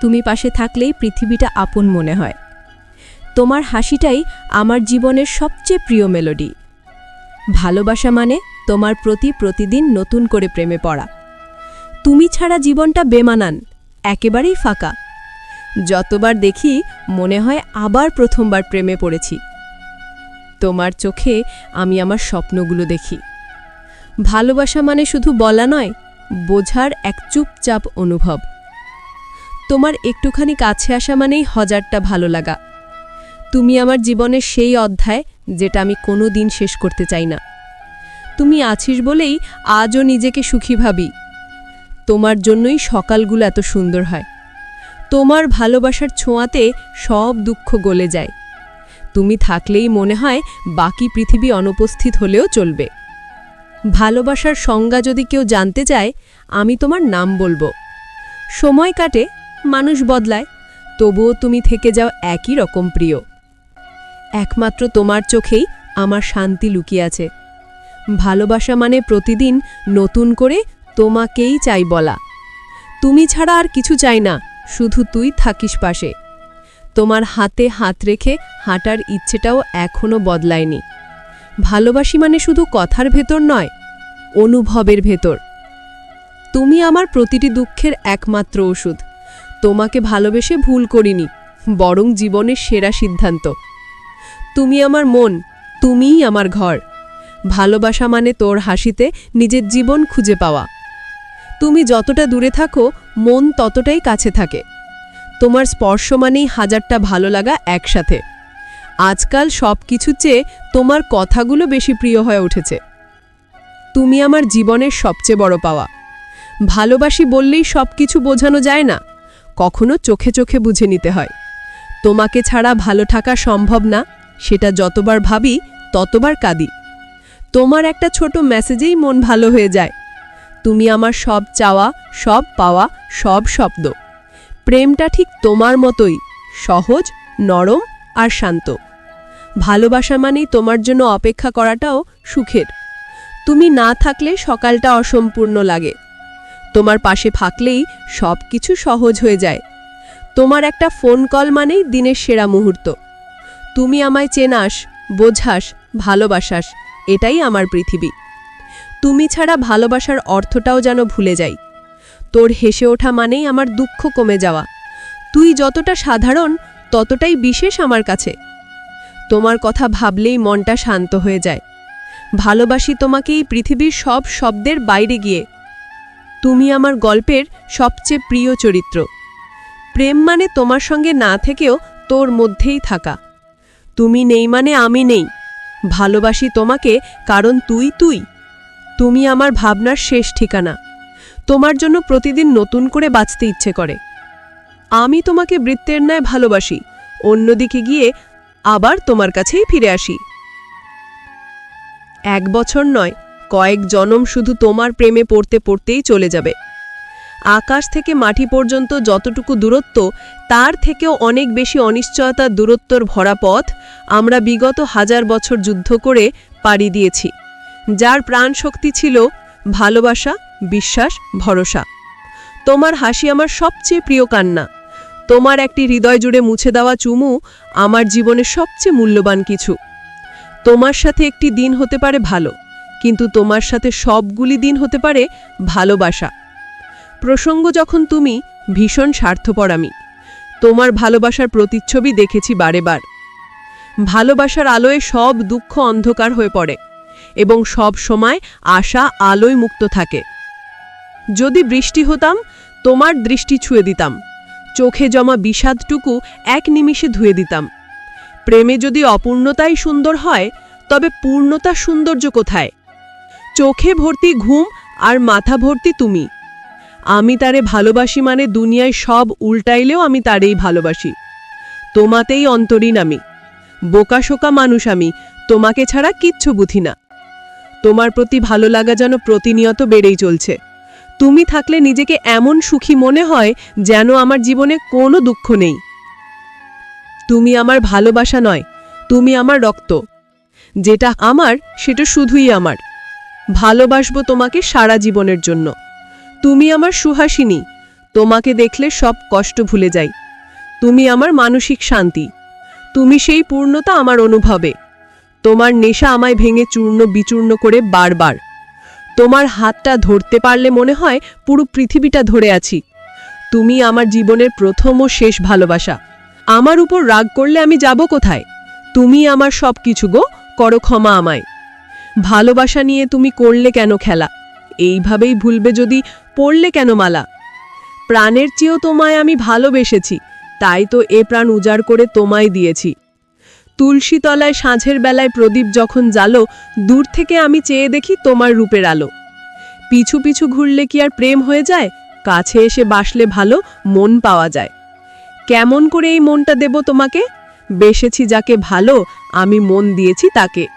তুমি পাশে থাকলেই পৃথিবীটা আপন মনে হয়। তোমার হাসিটাই আমার জীবনের সবচেয়ে প্রিয় মেলোডি। ভালোবাসা মানে তোমার প্রতি প্রতিদিন নতুন করে প্রেমে পড়া। তুমি ছাড়া জীবনটা বেমানান, একেবারেই ফাঁকা। যতবার দেখি মনে হয় আবার প্রথমবার প্রেমে পড়েছি। তোমার চোখে আমি আমার স্বপ্নগুলো দেখি। ভালোবাসা মানে শুধু বলা নয়, বোঝার এক চুপচাপ অনুভব। তোমার একটুখানি কাছে আসা মানেই হাজারটা ভালো লাগা। তুমি আমার জীবনের সেই অধ্যায় যেটা আমি কোনো দিন শেষ করতে চাই না। তুমি আছিস বলেই আজও নিজেকে সুখী ভাবি। তোমার জন্যই সকালগুলো এত সুন্দর হয়। তোমার ভালোবাসার ছোঁয়াতে সব দুঃখ গলে যায়। তুমি থাকলেই মনে হয় বাকি পৃথিবী অনুপস্থিত হলেও চলবে। ভালোবাসার সংজ্ঞা যদি কেউ জানতে চায়, আমি তোমার নাম বলব। সময় কাটে মানুষ বদলায়, তবুও তুমি থেকে যাও একই রকম প্রিয়। একমাত্র তোমার চোখেই আমার শান্তি লুকিয়ে আছে। ভালোবাসা মানে প্রতিদিন নতুন করে তোমাকেই চাই বলা। তুমি ছাড়া আর কিছু চাই না, শুধু তুই থাকিস পাশে। তোমার হাতে হাত রেখে হাঁটার ইচ্ছেটাও এখনও বদলায়নি। ভালোবাসি মানে শুধু কথার ভেতর নয়, অনুভবের ভেতর। তুমি আমার প্রতিটি দুঃখের একমাত্র ওষুধ। তোমাকে ভালোবেসে ভুল করিনি, বরং জীবনের সেরা সিদ্ধান্ত। তুমি আমার মন, তুমিই আমার ঘর। ভালোবাসা মানে তোর হাসিতে নিজের জীবন খুঁজে পাওয়া। তুমি যতটা দূরে থাকো, মন ততটাই কাছে থাকে। তোমার স্পর্শ মানেই হাজারটা ভালো লাগা একসাথে। আজকাল সব কিছু চেয়ে তোমার কথাগুলো বেশি প্রিয় হয়ে উঠেছে। তুমি আমার জীবনের সবচেয়ে বড় পাওয়া। ভালোবাসি বললেই সব কিছু বোঝানো যায় না। কখনো চোখে চোখে বুঝে নিতে হয়। তোমাকে ছাড়া ভালো থাকা সম্ভব না, সেটা যতবার ভাবি, ততবার কাঁদি। তোমার একটা ছোট মেসেজেই মন ভালো হয়ে যায়। তুমি আমার সব চাওয়া, সব পাওয়া, সব শব্দ। প্রেমটা ঠিক তোমার মতোই, সহজ, নরম আর শান্ত। ভালোবাসা মানেই তোমার জন্য অপেক্ষা করাটাও সুখের। তুমি না থাকলে সকালটা অসম্পূর্ণ লাগে। তোমার পাশে থাকলেই সব কিছু সহজ হয়ে যায়। তোমার একটা ফোন কল মানেই দিনের সেরা মুহূর্ত। তুমি আমায় চেনাস, বোঝাস, ভালোবাসাস, এটাই আমার পৃথিবী। তুমি ছাড়া ভালোবাসার অর্থটাও যেন ভুলে যাই। তোর হেসে ওঠা মানেই আমার দুঃখ কমে যাওয়া। তুই যতটা সাধারণ, ততটাই বিশেষ আমার কাছে। তোমার কথা ভাবলেই মনটা শান্ত হয়ে যায়। ভালোবাসি তোমাকে এই পৃথিবীর সব শব্দের বাইরে গিয়ে। তুমি আমার গল্পের সবচেয়ে প্রিয় চরিত্র। প্রেম মানে তোমার সঙ্গে না থেকেও তোর মধ্যেই থাকা। তুমি নেই মানে আমি নেই। ভালোবাসি তোমাকে কারণ তুই তুই। তুমি আমার ভাবনার শেষ ঠিকানা। তোমার জন্য প্রতিদিন নতুন করে বাঁচতে ইচ্ছে করে। আমি তোমাকে বৃত্তের ন্যায় ভালোবাসি। অন্যদিকে গিয়ে আবার তোমার কাছেই ফিরে আসি। এক বছর নয় কয়েক জনম শুধু তোমার প্রেমে পড়তে পড়তেই চলে যাবে। আকাশ থেকে মাটি পর্যন্ত যতটুকু দূরত্ব, তার থেকেও অনেক বেশি অনিশ্চয়তার দূরত্বর ভরা পথ আমরা বিগত হাজার বছর যুদ্ধ করে পাড়ি দিয়েছি, যার প্রাণ শক্তি ছিল ভালোবাসা, বিশ্বাস, ভরসা। তোমার হাসি আমার সবচেয়ে প্রিয় কান্না। তোমার একটি হৃদয় জুড়ে মুছে দেওয়া চুমু আমার জীবনের সবচেয়ে মূল্যবান কিছু। তোমার সাথে একটি দিন হতে পারে ভালো। কিন্তু তোমার সাথে সবগুলি দিন হতে পারে ভালোবাসা। প্রসঙ্গ যখন তুমি, ভীষণ স্বার্থপর আমি। তোমার ভালোবাসার প্রতিচ্ছবি দেখেছি বারেবার। ভালোবাসার আলোয় সব দুঃখ অন্ধকার হয়ে পড়ে এবং সব সময় আশা আলোয় মুক্ত থাকে। যদি বৃষ্টি হতাম, তোমার দৃষ্টি ছুঁয়ে দিতাম। চোখে জমা বিষাদটুকু এক নিমিষে ধুয়ে দিতাম। প্রেমে যদি অপূর্ণতাই সুন্দর হয়, তবে পূর্ণতা সৌন্দর্য কোথায়? চোখে ভর্তি ঘুম আর মাথা ভর্তি তুমি। আমি তারে ভালোবাসি মানে দুনিয়ায় সব উল্টাইলেও আমি তারেই ভালোবাসি। তোমাতেই অন্তরীণ আমি। বোকাশোকা মানুষ আমি। তোমাকে ছাড়া কিচ্ছু বুঝি না। তোমার প্রতি ভালো লাগা যেন প্রতিনিয়ত বেড়েই চলছে। তুমি থাকলে নিজেকে এমন সুখী মনে হয় যেন আমার জীবনে কোনো দুঃখ নেই। তুমি আমার ভালোবাসা নয়, তুমি আমার রক্ত। যেটা আমার, সেটা শুধুই আমার। ভালোবাসবো তোমাকে সারা জীবনের জন্য। তুমি আমার সুহাসিনী, তোমাকে দেখলে সব কষ্ট ভুলে যাই। তুমি আমার মানসিক শান্তি, তুমি সেই পূর্ণতা আমার অনুভবে। তোমার নেশা আমায় ভেঙে চূর্ণ বিচূর্ণ করে বারবার। তোমার হাতটা ধরতে পারলে মনে হয় পুরো পৃথিবীটা ধরে আছি। তুমি আমার জীবনের প্রথম ও শেষ ভালোবাসা। আমার উপর রাগ করলে আমি যাব কোথায়? তুমি আমার সব কিছু গো, করো ক্ষমা আমায়। ভালোবাসা নিয়ে তুমি করলে কেন খেলা? এইভাবেই ভুলবে যদি পড়লে কেন মালা? প্রাণের চেয়েও তোমায় আমি ভালোবেসেছি, তাই তো এ প্রাণ উজাড় করে তোমায় দিয়েছি। তুলসী তলায় সাঁঝের বেলায় প্রদীপ যখন জ্বালো, দূর থেকে আমি চেয়ে দেখি তোমার রূপের আলো। পিছু পিছু ঘুরলে কি আর প্রেম হয়ে যায়? কাছে এসে বাসলে ভালো, মন পাওয়া যায়। কেমন করে এই মনটা দেব তোমাকে? বেসেছি যাকে ভালো, আমি মন দিয়েছি তাকে।